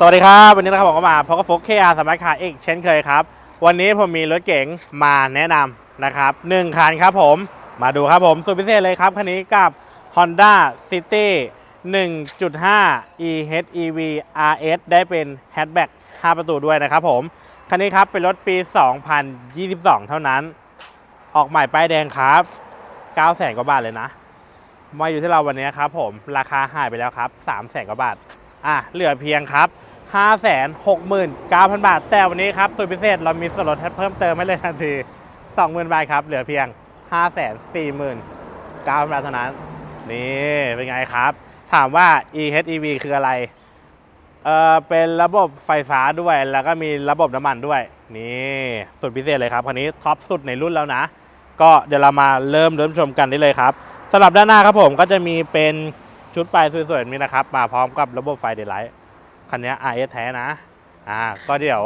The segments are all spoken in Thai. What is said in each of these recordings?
สวัสดีครับ วันนี้นะครับผมก็มาพบกับโฟกเคอาสมาร์ทคาร์อีกเช่นเคยครับ วันนี้ผมมีรถเก๋งมาแนะนำนะครับหนึ่งคันครับผมมาดูครับผมสุดพิเศษเลยครับ คันนี้กับ Honda City 1.5 EHEV RS ได้เป็นแฮชแบ็ก5ประตูด้วยนะครับผม คันนี้ครับเป็นรถปี 2022 เท่านั้น ออกใหม่ป้ายแดงครับ9แสนกว่าบาทเลยนะ มาอยู่ที่เราวันนี้ครับผมราคาหายไปแล้วครับ3แสนกว่าบาทอะเหลือเพียงครับ 569,000 บาท แต่วันนี้ครับสุดพิเศษเรามีส่วนลดเพิ่มเติมให้เลยทันที 20,000 บาทครับ เหลือเพียง 549,000 บาทเท่านั้น นี่เป็นไงครับ ถามว่า EHEV คืออะไร เออเป็นระบบไฟฟ้าด้วย แล้วก็มีระบบน้ำมันด้วย นี่สุดพิเศษเลยครับคันนี้ท็อปสุดในรุ่นแล้วนะ ก็เดี๋ยวเรามาเริ่มเริ่มชมกันได้เลยครับสำหรับด้านหน้าครับผมก็จะมีเป็นชุดไฟสวยๆนี้นะครับ มาพร้อมกับระบบไฟเดลไลท์ คันนี้ RS แท้นะอ่าก็เดี๋ยว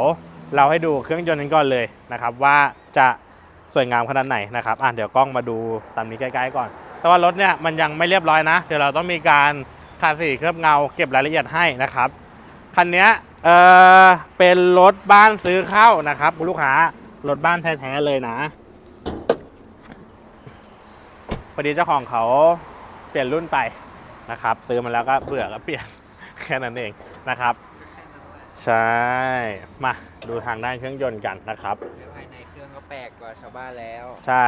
เราให้ดูเครื่องยนต์กันก่อนเลยนะครับว่าจะสวยงามขนาดไหนนะครับอะเดี๋ยวกล้องมาดูตามนี้ใกล้ๆก่อน แต่ว่ารถเนี่ยมันยังไม่เรียบร้อยนะ เดี๋ยวเราต้องมีการทาสีเคลือบเงาเก็บรายละเอียดให้นะครับคันนี้เออเป็นรถบ้านซื้อเข้านะครับคุณลูกค้ารถบ้านแท้ๆเลยนะพอดีเจ้าของเขาเปลี่ยนรุ่นไปนะครับ ซื้อมาแล้วก็เบื่อก็เปลี่ยนแค่นั้นเอง นะครับ ใช่ มาดูทางด้านเครื่องยนต์กันนะครับภายในเครื่องก็แปลกกว่าชาวบ้านแล้ว ใช่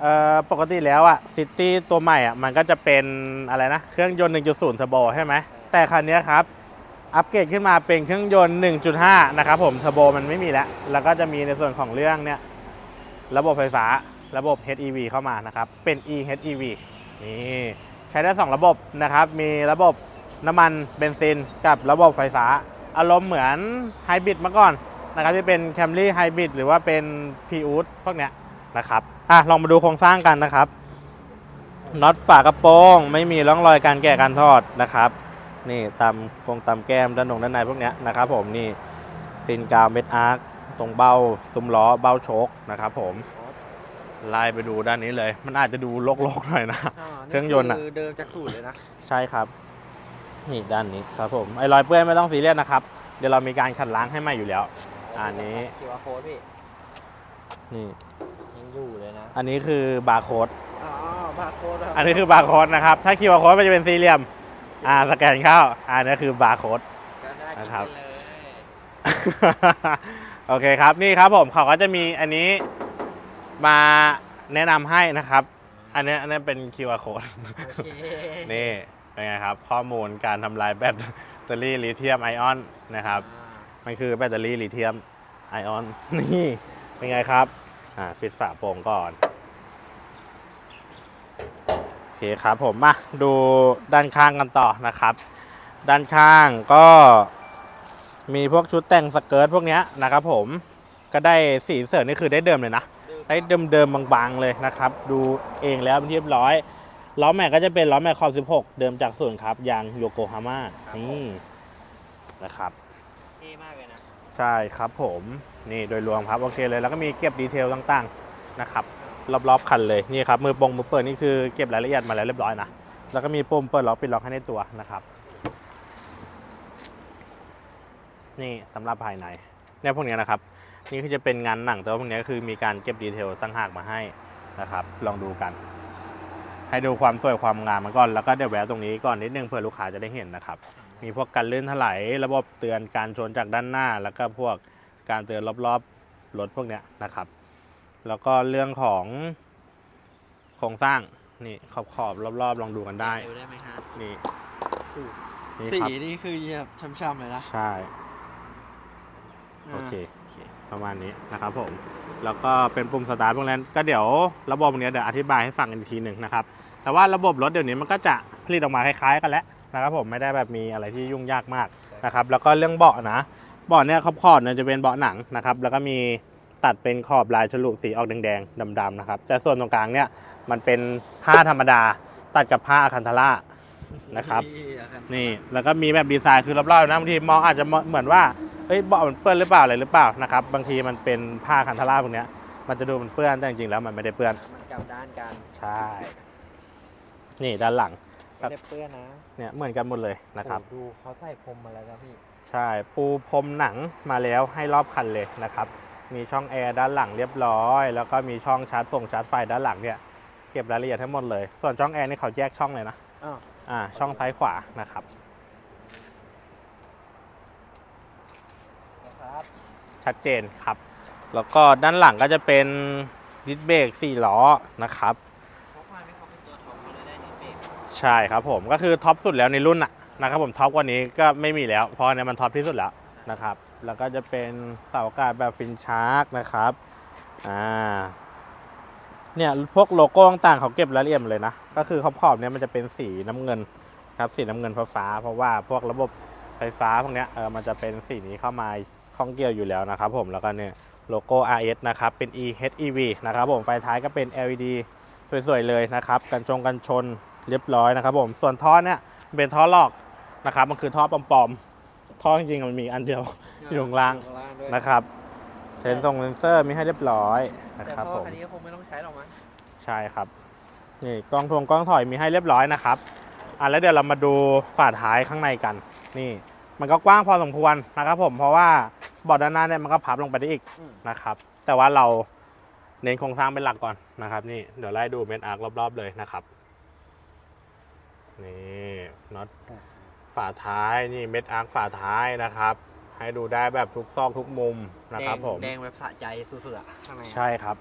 เอ่อปกติแล้วอะซิตี้ตัวใหม่อะมันก็จะเป็นอะไรนะ เครื่องยนต์ 1.0เทอร์โบใช่ไหม แต่คันเนี้ยครับ อัปเกรดขึ้นมาเป็นเครื่องยนต์ 1.5 นะครับผมเทอร์โบมันไม่มีแล้ว แล้วก็จะมีในส่วนของเรื่องเนี่ยระบบไฟฟ้าระบบ HEV เข้ามานะครับ เป็น eHEV นี่ใช้ได้ 2 ระบบนะครับ มีระบบ น้ำมันเบนซินกับระบบไฟฟ้า อารมณ์เหมือนไฮบริดมาก่อนนะครับที่เป็น Camry Hybrid หรือว่าเป็น p r i u s พวกเนี้ยนะครับอะลองมาดูโครงสร้างกันนะครับน็อตฝากระโปรงไม่มีร่องรอยการแกะการทอดนะครับ นี่ตามโครงตามแก้มด้านหนงด้านในพวกเนี้ยนะครับผมนี่ซินกาวเม็ดอาร์คตรงเบ้าซุ้มล้อเบ้าโชคนะครับผมไล่ไปดูด้านนี้เลย มันอาจจะดูลกๆหน่อยนะ เครื่องยนต์อะคือเดิมจากสูตรเลยนะ ใช่ครับ นี่ด้านนี้ครับผมไอ้รอยเปื้อนไม่ต้องซีเรียสนะครับ เดี๋ยวเรามีการขัดล้างให้ใหม่อยู่แล้ว อันนี้คิวอาร์โค้ดพี่นี่ยังอยู่เลยนะ อันนี้คือบาร์โค้ดอ๋อบาร์โค้ดอันนี้คือบาร์โค้ดนะครับ ถ้าคิวอาร์โค้ดมันจะเป็นสี่เหลี่ยม อ่าสแกนเข้าอันนี้คือบาร์โค้ดก็น่าคิดนะครับกันเลยโอเคครับนี่ครับผมเขาก็จะมีอันนี้มาแนะนำให้นะครับ อันนี้อันนี้เป็น QR code โอเคนี่ เป็นไงครับ ข้อมูลการทำลายแบตเตอรี่ลิเธียมไอออนนะครับ มันคือแบตเตอรี่ลิเธียมไอออน นี่ เป็นไงครับ อ่า ปิดฝาโปร่งก่อน โอเคครับผม มาดูด้านข้างกันต่อนะครับ ด้านข้างก็มีพวกชุดแต่งสเกิร์ตพวกเนี้ยนะครับผม ก็ได้สีเสริมนี่คือได้เดิมเลยนะ ได้เดิมๆบางๆเลยนะครับ ดูเองแล้วเป็นที่เรียบร้อย ล้อแม็กก็จะเป็นล้อแม็กขอบ 16 เดิมจากศูนย์ครับ ยางโยโกฮาม่านี่นะครับเท่มากเลยนะ ใช่ครับผมนี่โดยรวมครับ โอเคเลย แล้วก็มีเก็บดีเทลต่างๆนะครับ รอบๆคันเลยนี่ครับมือปงมือเปิดนี่คือเก็บรายละเอียดมาแล้วเรียบร้อยนะแล้วก็มีปุ่มเปิดล็อกปิดล็อกให้ในตัวนะครับ นี่สำหรับภายในเนี่ยพวกเนี้ยนะครับ นี่คือจะเป็นงานหนังแต่ว่าพวกเนี้ยคือมีการเก็บดีเทลตั้งหากมาให้นะครับ ลองดูกัน ให้ดูความสวยความงามมันก่อนแล้วก็เดี๋ยวแวะตรงนี้ก่อนนิดนึงเผื่อลูกค้าจะได้เห็นนะครับ มีพวกการลื่นถลายระบบเตือนการชนจากด้านหน้า แล้วก็พวกการเตือนรอบๆรถพวกเนี้ยนะครับ แล้วก็เรื่องของโครงสร้างนี่ขอบขอบๆรอบๆ ลองดูกันได้ดูได้ไหมฮะนี่นี่สีครับนี่คือแบบช่ำๆเลยนะใช่ โอเค ประมาณนี้นะครับผม แล้วก็เป็นปุ่มสตาร์ทพวกนั้นก็เดี๋ยวระบบพวกนี้เดี๋ยวอธิบายให้ฟังอีกทีหนึ่งนะครับ แต่ว่าระบบรถเดี๋ยวนี้มันก็จะผลิตออกมาคล้าย ๆ กันแล้วนะครับผมไม่ได้แบบมีอะไรที่ยุ่งยากมากนะครับ แล้วก็เรื่องเบาะนะเบาะเนี่ยขอบขอบๆเนี่ยจะเป็นเบาะหนังนะครับ แล้วก็มีตัดเป็นขอบลายฉลุสีออกแดงๆดำๆนะครับแต่ส่วนตรงกลางเนี่ยมันเป็นผ้าธรรมดา ตัดกับผ้าอะคันทาร่านะครับนี่แล้วก็มีแบบดีไซน์คือรอบๆนะบางทีมองอาจจะเหมือนว่า เฮ้ยเบาะมันเปื้อนหรือเปล่าอะไรหรือเปล่านะครับบางทีมันเป็นผ้าคันทาร่าพวกเนี้ยมันจะดูมันเปื้อนแต่จริงๆแล้วมันไม่ได้เปื้อนมันกลับด้านกันใช่ นี่ด้านหลังก็ครับเล็บเปื้อนนะเนี่ยเหมือนกันหมดเลยนะครับ โอ้ดูเขาใส่พรมมาแล้วนะพี่ใช่ปูพรมหนังมาแล้วให้รอบคันเลยนะครับ มีช่องแอร์ด้านหลังเรียบร้อย แล้วก็มีช่องชาร์จส่งชาร์จไฟด้านหลังเนี่ยเก็บรายละเอียดทั้งหมดเลย ส่วนช่องแอร์นี่เขาแยกช่องเลยนะ อ้าวอ่าช่องซ้ายขวานะครับนะครับ ชัดเจนครับ แล้วก็ด้านหลังก็จะเป็นดิสเบรก4ล้อนะครับใช่ครับผมก็คือท็อปสุดแล้วในรุ่นน่ะนะครับผมท็อปกว่านี้ก็ไม่มีแล้ว เพราะอันเนี้ยมันท็อปที่สุดแล้วนะครับ แล้วก็จะเป็นเสาอากาศแบบฟินชาร์กนะครับอ่าเนี่ยพวกโลโก้ต่างๆเขาเก็บรายละเอียดหมเลยนะ ก็คือขอบๆเนี่ยมันจะเป็นสีน้ำเงินครับสีน้ำเงินฟ้าเพราะว่าพวกระบบไฟฟ้าพวกเนี้ยเออมันจะเป็นสีนี้เข้ามา ข้องเกี่ยวอยู่แล้วนะครับผมแล้วก็เนี่ยโลโก้ RS นะครับเป็น EHEV นะครับผมไฟท้ายก็เป็น LED สวยๆเลยนะครับกันชงกันชนเรียบร้อยนะครับผมส่วนท่อเนี่ยเป็นท่อลอกนะครับมันคือท่อปลอมๆท่อจริงๆมันมีอันเดียวอยู่ข้างล่างข้างล่างด้วยนะครับเซนทรงเซนเซอร์มีให้เรียบร้อยนะแต่ครับพ่ผอมคันนี้ก็คงไม่ต้องใช้หรอกมั้งใช่ครับนี่กล้องทวงกล้องถอยมีให้เรียบร้อยนะครับอะแล้วเดี๋ยวเรามาดูฝาท้ายข้างในกัน นี่ มันก็กว้างพอสมควรนะครับผมเพราะว่าเบาะด้านหน้าเนี่ยมันก็พับลงไปได้อีกอืม นะครับ แต่ว่าเราเน้นโครงสร้างเป็นหลักก่อนนะครับ นี่เดี๋ยวไล่ดูเม็ดอาร์ครอบๆเลยนะครับนี่น็อตฝาท้ายนี่เม็ดอาร์คฝาท้ายนะครับ ให้ดูได้แบบทุกซอกทุกมุมนะครับแดงผมแดงแบบสะใจสุดๆอะข้างในอะใช่ครับ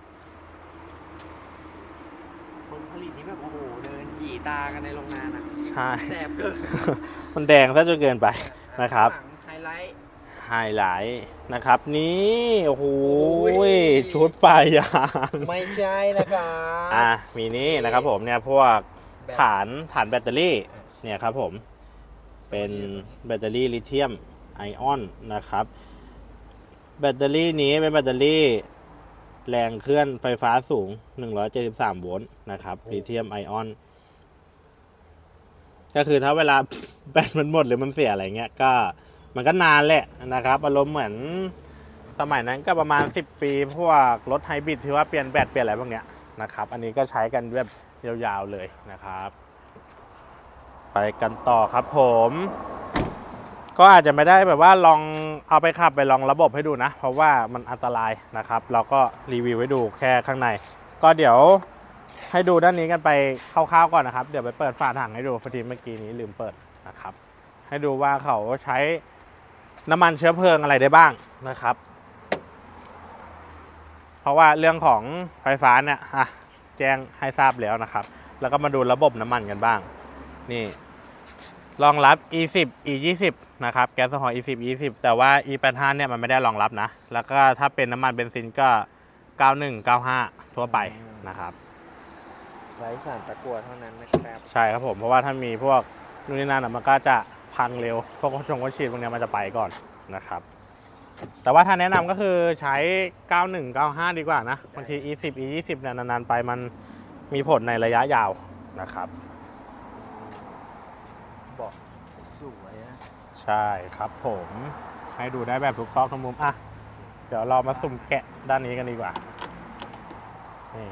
คนผลิตนี่แบบโอ้โหเดินหยีตากันในโรงงานอะใช่ แสบเกินมันแดงซะจนเกินไป นะครับ ข้างหลังไฮไลท์ ไฮไลท์นะครับ นี่โอ้โหโอ้ย ชุดปลายยางไม่ใช่นะครับอะมีนี่นะครับผมเนี่ยพวกแบบฐานฐานแบตเตอรี่เนี่ยครับผมเป็นแบตเตอรี่ลิเธียมไอออนนะครับ แบตเตอรี่นี้เป็นแบตเตอรี่แรงเคลื่อนไฟฟ้าสูง 173 โวลต์นะครับลิเธียมไอออนก็คือถ้าเวลาแบตมันหมดหรือมันเสียอะไรเงี้ยก็ มันก็นานแหละนะครับอารมณ์เหมือนสมัยนั้นก็ประมาณ 10 ปีพวกรถไฮบริดที่ว่าเปลี่ยนแบตเปลี่ยนอะไรพวกเนี้ยนะครับอันนี้ก็ใช้กันแบบยาวๆเลยนะครับ ไปกันต่อครับผม ก็อาจจะไม่ได้แบบว่าลองเอาไปขับไปลองระบบให้ดูนะ เพราะว่ามันอันตรายนะครับ เราก็รีวิวให้ดูแค่ข้างใน ก็เดี๋ยวให้ดูด้านนี้กันไปคร่าวๆก่อนนะครับ เดี๋ยวไปเปิดฝาถังให้ดูพอดีเมื่อกี้นี้ลืมเปิดนะครับ ให้ดูว่าเขาใช้ น้ำมันเชื้อเพลิงอะไรได้บ้างนะครับ เพราะว่าเรื่องของไฟฟ้าเนี่ยอะแจ้งให้ทราบแล้วนะครับ แล้วก็มาดูระบบน้ำมันกันบ้าง นี่รองรับ e10 e20 นะครับแก๊สโซฮอล์ e10 e20 แต่ว่า e85 เนี่ยมันไม่ได้รองรับนะ แล้วก็ถ้าเป็นน้ำมันเบนซินก็ 91 95 ทั่วไปนะครับไร้สารตะกั่วเท่านั้นนะครับ ใช่ครับผม เพราะว่าถ้ามีพวกนู่นนี่นั่นอะมันก็จะ พังเร็วพวกชงวัชีดพวกเนี้ยมันจะไปก่อนนะครับ แต่ว่าถ้าแนะนำก็คือใช้ 91 95 ดีกว่านะบางที e10 e20 เนี่ยนานๆไปมันมีผลในระยะยาวนะครับบอกสวยนะใช่ครับผมให้ดูได้แบบทุกซอกทุกมุมอะเดี๋ยวเรามาสุ่มแกะด้านนี้กันดีกว่านี่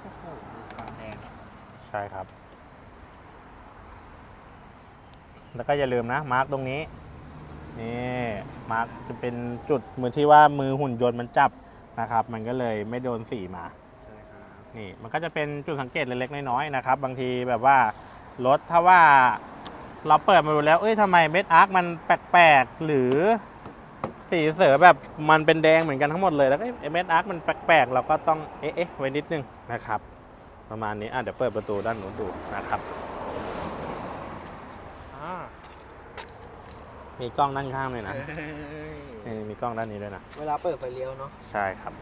โอ้โหดูความแดงใช่ครับ แล้วก็อย่าลืมนะมาร์กตรงนี้นี่มาร์กจะเป็นจุดมือที่ว่ามือหุ่นยนต์มันจับนะครับ มันก็เลยไม่โดนสีมาใช่ครับนี่มันก็จะเป็นจุดสังเกตเล็กๆน้อยๆนะครับ บางทีแบบว่ารถถ้าว่าเราเปิดมาดูแล้ว เอ้ยทำไมเม็ดอาร์คมันแปลกๆ หรือสีเสือแบบมันเป็นแดงเหมือนกันทั้งหมดเลย แล้วก็เอ๊ะเม็ดอาร์คมันแปลกๆ เราก็ต้องเอ๊ะเอ๊ะไว้นิดนึงนะครับ ประมาณนี้อะเดี๋ยวเปิดประตูด้านนู้นดูนะครับ อ่า มีกล้องด้านข้างเลยนะเฮ้ยนี่มีกล้องด้านนี้ด้วยนะ เวลาเปิดไฟเลี้ยวเนาะ ใช่ครับ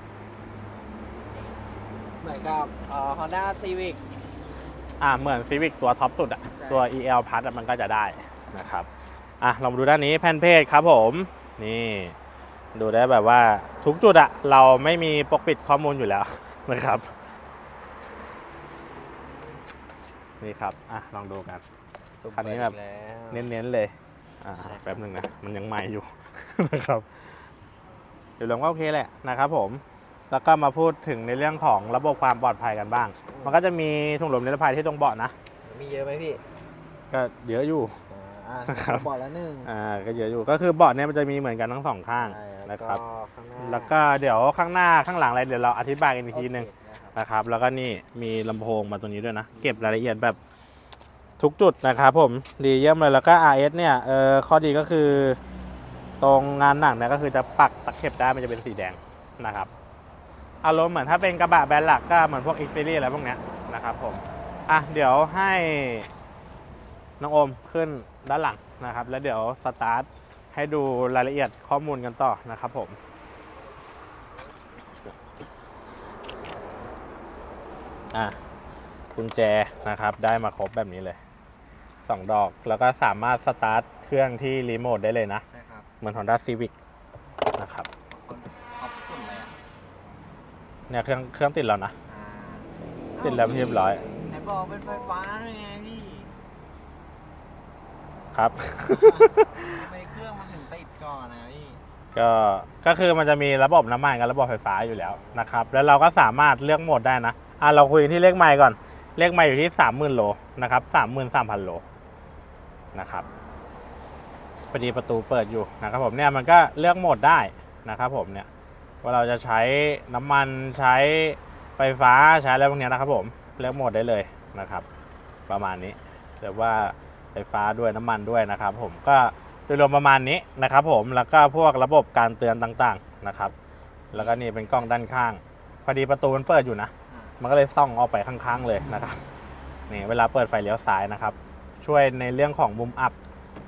เหมือนกับเอ่อ Honda Civic อ่าเหมือน Civic ตัวท็อปสุดอะใช่ตัว EL Plus อะมันก็จะได้นะครับ อะลองมาดูด้านนี้แผ่นเพจครับผม นี่ดูได้แบบว่าทุกจุดอะเราไม่มีปกปิดข้อมูลอยู่แล้วนะครับ นี่ครับ อะ ลองดูกันสุ่มคันนี้แบบเปิดอีกแล้วเน้นๆเลย อ่าใช่ครับแป๊บหนึ่งนะ มันยังใหม่อยู่นะครับเดี๋ยวลองก็โอเคแหละนะครับผมแล้วก็มาพูดถึงในเรื่องของระบบความปลอดภัยกันบ้าง มันก็จะมีถุงลมนิรภัยที่ตรงเบาะนะ มีเยอะไหมพี่ ก็เยอะอยู่อ่าครับบอกแล้วหนึ่งอ่า ก็เยอะอยู่ ก็คือเบาะเนี่ยมันจะมีเหมือนกันทั้งสองข้างใช่นะครับข้างหน้าแล้วก็เดี๋ยวข้างหน้าข้างหลังอะไรเดี๋ยวเราอธิบายกันอีกทีหนึ่งโอเคนะครับนะครับ แล้วก็นี่มีลำโพงมาตรงนี้ด้วยนะ เก็บรายละเอียดแบบ ทุกจุดนะครับผมดีเยี่ยมเลยแล้วก็ RS เนี่ยเออข้อดีก็คือ ตรงงานหนังเนี่ยก็คือจะปักตะเข็บได้มันจะเป็นสีแดงนะครับอารมณ์เหมือนถ้าเป็นกระบะแบรนด์หลักก็เหมือนพวก Xperia อะไรพวกเนี้ยนะครับผมอะเดี๋ยวให้น้องโอมขึ้นด้านหลังนะครับ แล้วเดี๋ยวสตาร์ทให้ดูรายละเอียดข้อมูลกันต่อนะครับผมอะกุญแจนะครับได้มาครบแบบนี้เลย สองดอก แล้วก็สามารถสตาร์ทเครื่องที่รีโมทได้เลยนะ ใช่ครับเหมือน Honda Civic นะครับคนท็อปสุดเลยอะเนี่ยเครื่องเครื่องติดแล้วนะ อ่าติดแล้วเรียบร้อย ไหนบอกเป็นไฟฟ้าด้วยไงพี่ครับ ทำไมเครื่องมันถึงติดก่อนนะพี่ก็ก็คือมันจะมีระบบน้ำมันกับระบบไฟฟ้าอยู่แล้วนะครับ แล้วเราก็สามารถเลือกโหมดได้นะอะเราคุยที่เลขไมล์ก่อน เลขไมล์อยู่ที่ 30,000โลนะครับ33,000โล นะครับพอดีประตูเปิดอยู่นะครับผมเนี่ยมันก็เลือกโหมดได้นะครับผมเนี่ยว่าเราจะใช้น้ำมันใช้ไฟฟ้าใช้อะไรพวกนี้นะครับผมเลือกโหมดได้เลยนะครับ ประมาณนี้หรือว่าไฟฟ้าด้วยน้ำมันด้วยนะครับ ผมก็โดยรวมประมาณนี้นะครับ ผมแล้วก็พวกระบบการเตือนต่างๆนะครับ แล้วก็นี่เป็นกล้องด้านข้าง พอดีประตูมันเปิดอยู่นะ มันก็เลยส่องออกไปข้างๆเลยนะครับนี่เวลาเปิดไฟเลี้ยวซ้ายนะครับ ช่วยในเรื่องของมุมอับ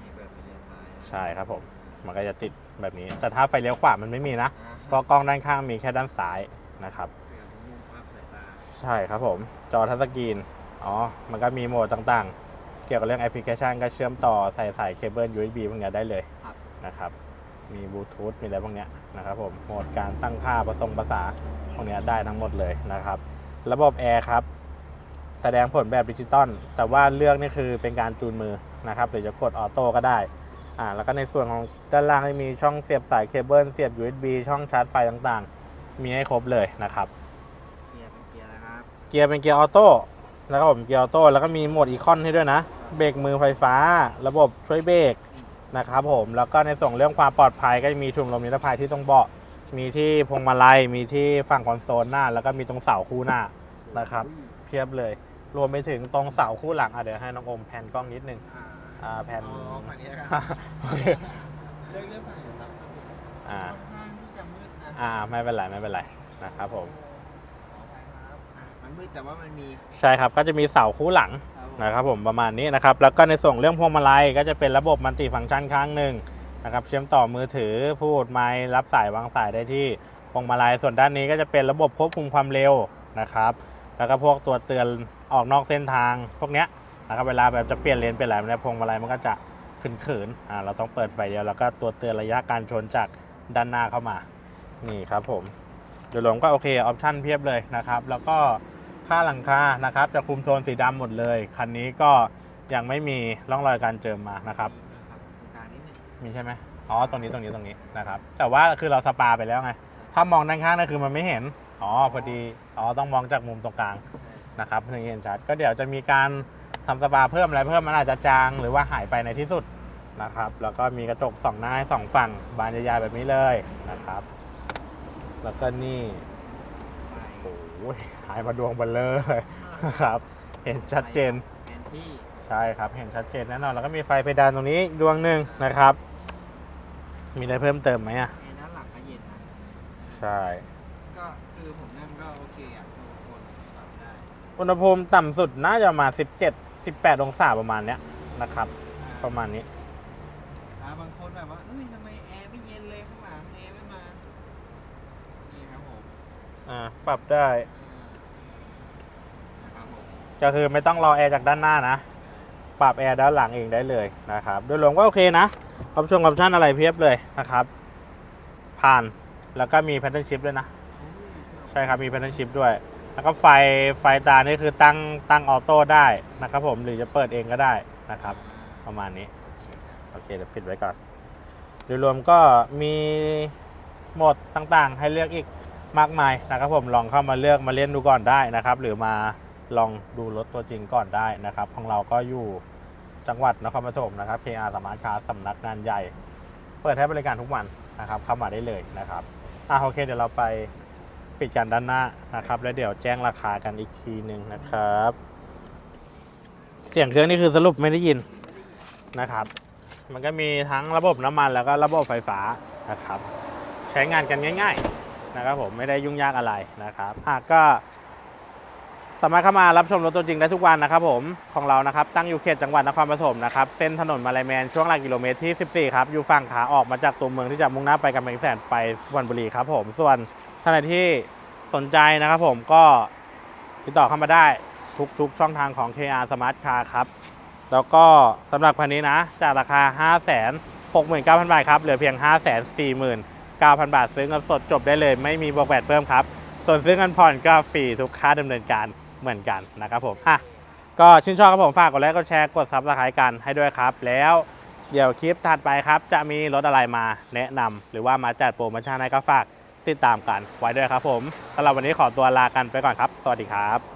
นี่เปิดไปเลี้ยวซ้ายใช่ครับผม มันก็จะติดแบบนี้ แต่ถ้าไฟเลี้ยวขวามันไม่มีนะอ่าเพราะกล้องด้านข้างมีแค่ด้านซ้ายนะครับเผื่อมันมุมภาพสายตาใช่ครับผม จอทัชสกรีนอ๋อ มันก็มีโหมดต่างๆ เกี่ยวกับเรื่องแอปพลิเคชันก็เชื่อมต่อใส่สายเคเบิล USB พวกเนี้ยได้เลยครับนะครับ มีบลูทูธมีอะไรพวกเนี้ยนะครับผม โหมดการตั้งค่าประสงภาษาพวกเนี้ยได้ทั้งหมดเลยนะครับ ระบบแอร์ครับ แสดงผลแบบดิจิตอลแต่ว่าเลือกนี่คือเป็นการจูนมือนะครับหรือจะกดออโต้ก็ได้อ่าแล้วก็ในส่วนของด้านล่างจะมีช่องเสียบสายเคเบิลเสียบ USB ช่องชาร์จไฟต่างๆ มีให้ครบเลยนะครับ เกียร์เป็นเกียร์นะครับ เกียร์เป็นเกียร์ออโต้แล้วก็ผมเกียร์ออโต้แล้วก็มีโหมดอีคอนให้ด้วยนะ เบรกมือไฟฟ้า ระบบช่วยเบรกนะครับผมแล้วก็ในส่วนเรื่องความปลอดภัยก็จะมีถุงลมนิรภัยที่ตรงเบาะมีที่พวงมาลัยมีที่ฝั่งคอนโซลหน้า แล้วก็มีตรงเสาคู่หน้านะครับ เพียบเลย รวมไปถึงตรงเสาคู่หลังอะเดี๋ยวให้น้องอมแพนกล้องนิดนึงอ่าอ่าแผ่นอ๋อฝั่งนี้นะครับโอเคเลือกเลือกฝั่งนี้ครับอ่าค่อนข้างที่จะมืดนะอ่าไม่เป็นไรไม่เป็นไรนะครับผมขออภัยครับอะมันมืดแต่ว่ามันมีใช่ครับก็จะมีเสาคู่หลังครับผมนะครับผมประมาณนี้นะครับแล้วก็ในส่วนเรื่องพวงมาลัยก็จะเป็นระบบมัลติฟังก์ชันข้างหนึ่งนะครับเชื่อมต่อมือถือพูดไมค์รับสายวางสายได้ที่พวงมาลัยส่วนด้านนี้ก็จะเป็นระบบควบคุมความเร็วนะครับ แล้วก็พวกตัวเตือนออกนอกเส้นทางพวกเนี้ยนะครับเวลาแบบจะเปลี่ยนเลนเปลี่ยนอะไรเนี่ยพวงมาลัยมันก็จะขืนๆอ่าเราต้องเปิดไฟเดียวแล้วก็ตัวเตือนระยะการชนจากด้านหน้าเข้ามา นี่ครับผมโดยรวมก็โอเคออปชั่นเพียบเลยนะครับ แล้วก็ค่าหลังคานะครับ จะคุมโทนสีดำหมดเลย คันนี้ก็ยังไม่มีร่องรอยการเจิมมานะครับมีครับตรงกลางนิดนึงมีใช่ไหมอ๋อตรงนี้ตรงนี้ตรงนี้นะครับ แต่ว่าคือเราสปาไปแล้วไง ถ้ามองด้านข้างนั่นคือมันไม่เห็น อ๋อพอดีอ๋อต้องมองจากมุมตรงกลางใช่นะครับถึงเห็นชัดก็เดี๋ยวจะมีการทำสปาเพิ่มอะไรเพิ่มมันอาจจะจางหรือว่าหายไปในที่สุดนะครับ แล้วก็มีกระจกสองหน้าให้สองฝั่งบานใหญ่ๆแบบนี้เลยนะครับ แล้วก็นี่ไปโอ้ยหายมาดวงเบลเลอร์เลยนะครับ เห็นชัดเจนแผนที่ใช่ครับเห็นชัดเจนแน่นอนแล้วก็มีไฟเพดานตรงนี้ดวงหนึ่งนะครับ มีอะไรเพิ่มเติมไหมอะแอร์ด้านหลังก็เย็นนะใช่ก็ คือผมนั่งก็โอเคอะทุกคนปรับได้อุณหภูมิต่ำสุดน่าจะประมาณ17 18 องศาประมาณเนี้ยนะครับประมาณนี้ อ่าบางคนแบบว่าเอ้ยทำไมแอร์ไม่เย็นเลยข้างหลังแอร์ไม่มา นี่ครับผมอ่า ปรับได้ อ่านะครับผมก็คือไม่ต้องรอแอร์จากด้านหน้านะ ปรับแอร์ด้านหลังเองได้เลยนะครับ โดยรวมก็โอเคนะออปชั่นออปชั่นอะไรเพียบเลยนะครับ ผ่านแล้วก็มีแพทเทิร์นชิพด้วยนะ ใช่ครับมีแพทเทิร์นชิพด้วย แล้วก็ไฟไฟตานี่คือตั้งตั้งออโต้ได้นะครับผมหรือจะเปิดเองก็ได้นะครับ ประมาณนี้ โอเคเดี๋ยวปิดไว้ก่อนโดยรวมก็มีโหมดต่างๆ ให้เลือกอีกมากมายนะครับผมลองเข้ามาเลือกมาเล่นดูก่อนได้นะครับ หรือมาลองดูรถตัวจริงก่อนได้นะครับ ของเราก็อยู่จังหวัดนครปฐมนะครับ KR สมาร์ทคาร์สำนักงานใหญ่ เปิดให้บริการทุกวันนะครับ เข้ามาได้เลยนะครับอะโอเค เดี๋ยวเราไป ปิดกันด้านหน้านะครับ แล้วเดี๋ยวแจ้งราคากันอีกทีหนึ่งนะครับ เสียงเครื่องนี่คือสรุปไม่ได้ยินนะครับ มันก็มีทั้งระบบน้ำมันแล้วก็ระบบไฟฟ้านะครับ ใช้งานกันง่าย ๆนะครับ ผมไม่ได้ยุ่งยากอะไรนะครับอะก็สามารถเข้ามารับชมรถตัวจริงได้ทุกวันนะครับผมของเรานะครับตั้งอยู่เขตจังหวัดนครปฐมนะครับเส้นถนนมาลายแมนช่วงหลักกิโลเมตรที่ 14 ครับ อยู่ฝั่งขาออกมาจากตัวเมืองที่จะมุ่งหน้าไปกำแพงแสนไปสุพรรณบุรีครับผมส่วน ท่านใดที่สนใจนะครับผมก็ติดต่อเข้ามาได้ทุกๆช่องทางของ KR Smart Car ครับ แล้วก็สำหรับคันนี้นะ จากราคา 5 6 9 0 0 0 บาทครับ เหลือเพียง 5 4 9 0 0 0 บาท ซื้อเงินสดจบได้เลย ไม่มีบวกแบตเพิ่มครับ ส่วนซื้อเงินผ่อนก็ฟรีทุกค่าดำเนินการเหมือนกันนะครับผมอะก็ชื่นชอบครับผมฝากกดไลค์กดแชร์กดซับสไครต์กันให้ด้วยครับ แล้วเดี๋ยวคลิปถัดไปครับ จะมีรถอะไรมาแนะนำหรือว่ามาจัดโปรโมชั่นให้ก็ฝาก ติดตามกันไว้ด้วยครับผมสำหรับวันนี้ขอตัวลากันไปก่อนครับ สวัสดีครับ